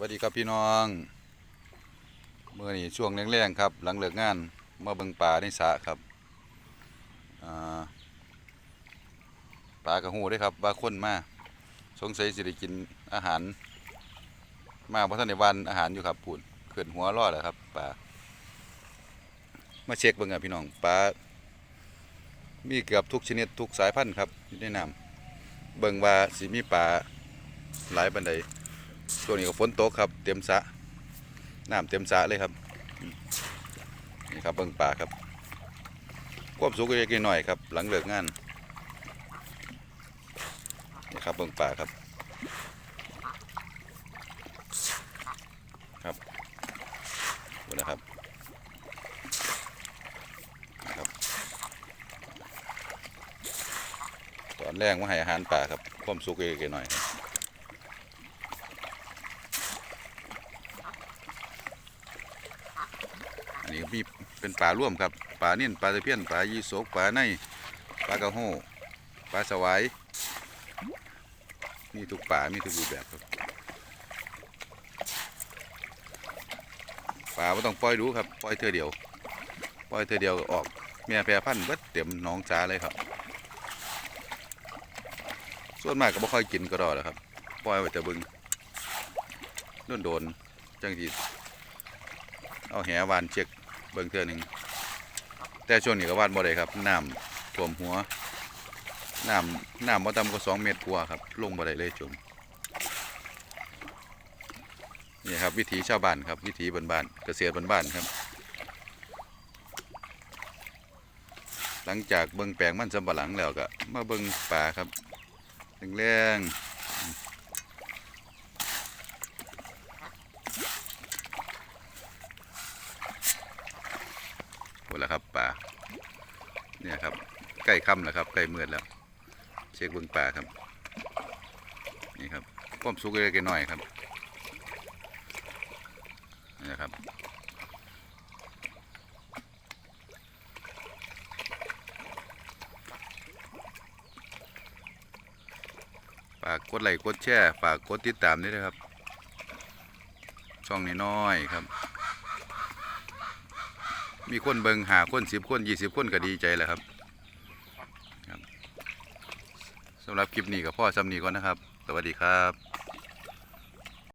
วัสดีครับพี่น้องเมื่อนี้ช่วงแรงๆครับ หลังเลิกงานมาเบิงปลาในสระครับอ่าปลากระหูได้ครับว่าคนมาสงสัยสิได้กินอาหาร มาเพราะท่านในวันอาหารอยู่ครับปุ่นเขื่อนหัวรอดแล้วครับปลามาเช็คเบิ่งครับพี่น้องปลามีเกือบทุกชนิดทุกสายพันธุ์ครับอยู่ในน้ำเบิ่งว่าสิมีปลาหลายปันใด ช่วงนี้ก็ฝนตกครับ เต็มสะน้ำเต็มสะเลยครับนี่ครับเบิ่งป่าครับควบสุกเล็กๆหน่อยครับ หลังเลิกงานนี่ครับเบิ่งป่าครับ ครับดูนะครับนะครับตอนแรกว่าให้อาหารป่าครับควบสุกเล็กๆหน่อยครับ นนี้มีเป็นปลาร่วมครับปลานิ่นปลาตะเพียนปลายีโสกปลาในปลากระโหปลาสวายมีทุกปลามีทุกรูปแบบครับปลาไม่ต้องปล่อยดูครับปล่อยเธอเดียวปล่อยเธอเดียวออกเมียแพรพันธุ์เบิดเต็มหน้องจ้าเลยครับ ส่วนมากก็ไม่ค่อยกินก็รอแล้วครับปล่อยไว้แต่บึงโดนโดนจังทีเอาแหวานเช็ค เบิ่งเทื่อหนึ่งแต่ช่วงนี้ก็วานบ่ได้ครับน้ำท่วมหัวน้ำน้ำบ่ต่ำกว่าสองเมตรกว่าครับ ลงบ่ได้เลยจมนี่ครับวิถีชาวบ้านครับวิถีบ้านๆเกษตรบ้านๆครับ หลังจากเบิ่งแปลงมันสำปะหลังแล้วก็มาเบิ่งป่าครับแรง หมดแล้วครับป่าเนี่ยครับใกล้ค่ำแล้วครับใกล้มืดแล้ว เช็คเบื้องป่าครับ นี่ครับความสุกเล็กน้อยครับนี่ครับฝากกดไลค์กดแชร์ฝากกดติดตามด้วยนะครับ ช่องน้อยๆครับ มีคนเบิงหาคนสิบคนยี่สิบคนก็ดีใจแล้วครับสำหรับคลิปนี้ก็พ่อสำนีก่อนนะครับ สวัสดีครับ